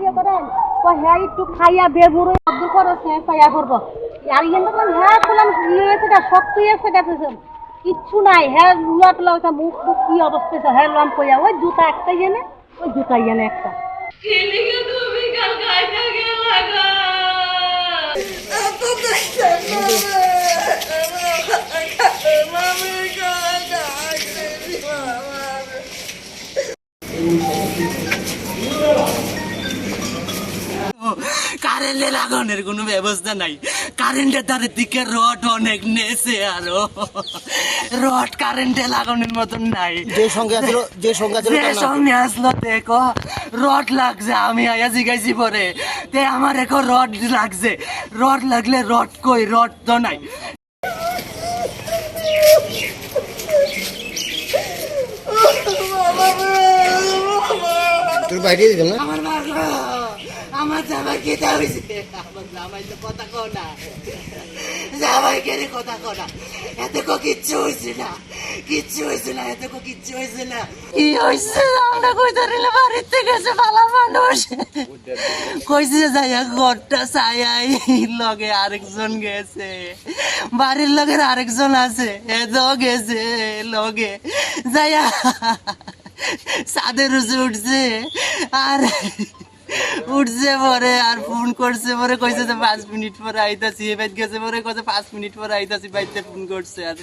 ইয়ে করেন। তো হ্যাঁ একটু খাইয়া বেবুর আব্দুল খরচ হ্যাঁ করব। আর ইয়ে দেখলাম হ্যাঁ করলাম ইয়ে আছে শক্ত গেছে কিচ্ছু নাই। হ্যাঁ লুয়া টুলা ওটা মুখ মুখ কি অবস্থা হ্যাঁ লাম ওই জুতা একটা ইয়ে ওই জুতা ইয়ে একটা। কারেন্টে লাগানোর কোনো ব্যবস্থা নাই। কারেন্টের তারের দিকে রড অনেক নেছে আরও। রড কারেন্টে লাগানোর মতন নাই। যে সঙ্গে আছিল যে সঙ্গে আছিল যে? সঙ্গে আসলো দেখো রড লাগছে আমি আয়া জিগাইছি পরে। তে আমার এখন রড লাগছে। রড লাগলে রড কই রড তো নাই। তোর বাইরে দিতাম না? আমার আমার জামাই কেটে হয়েছে? আমার জামাই তো কথা কো না। জামাই কেড়ে কথা কো না? এতে কো কিচ্ছু হয়েছে না। কিচ্ছু হয়েছে না, এতে কো কিচ্ছু হয়েছে না। কি হয়েছে আমরা কই ধরিলে বাড়িতে গেছে পালা মানুষ। কইছে যে যাইয়া ঘরটা ছায়াই লগে আরেকজন গেছে। বাড়ির লগের আরেকজন আছে এতো গেছে লগে। যাইয়া সাদের উঠে উঠছে। আর উঠছে পরে আর ফোন করছে পরে কইছে যে পাঁচ মিনিট পরে আইতাছি এবার গেছে পরে কইছে পাঁচ মিনিট পরে আইতাছি, বাইতে ফোন করছে আর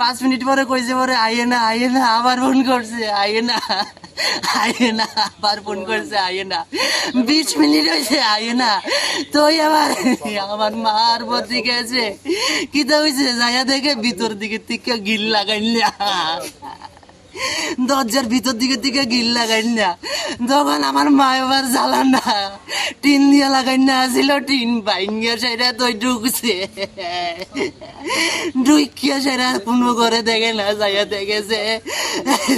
পাঁচ মিনিট পরে কইছে পরে আইয়ে না আইয়ে না, আবার ফোন করছে, আইয়ে না আইয়ে না, আবার ফোন করছে, আইয়ে না, বিশ মিনিট হয়েছে আইয়ে না, তো আবার আমার মার প্রতি গেছে কি তো হয়েছে যাইয়া দেখে ভিতর দিকে থেকে গিল লাগাইলা। দরজার ভিতর দিকে দিকে গিল লাগাই না। যখন আমার মা এবার জ্বালা না, টিন দিয়ে লাগাই না আসিল, টিন বাইঙ্গা সেটা তো ঢুকছে। ঢুকিয়া সেটা কোনো করে দেখে না, যাইয়া দেখেছে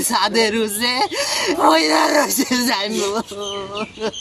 সাদের উসে ওই রয়েছে যাইব।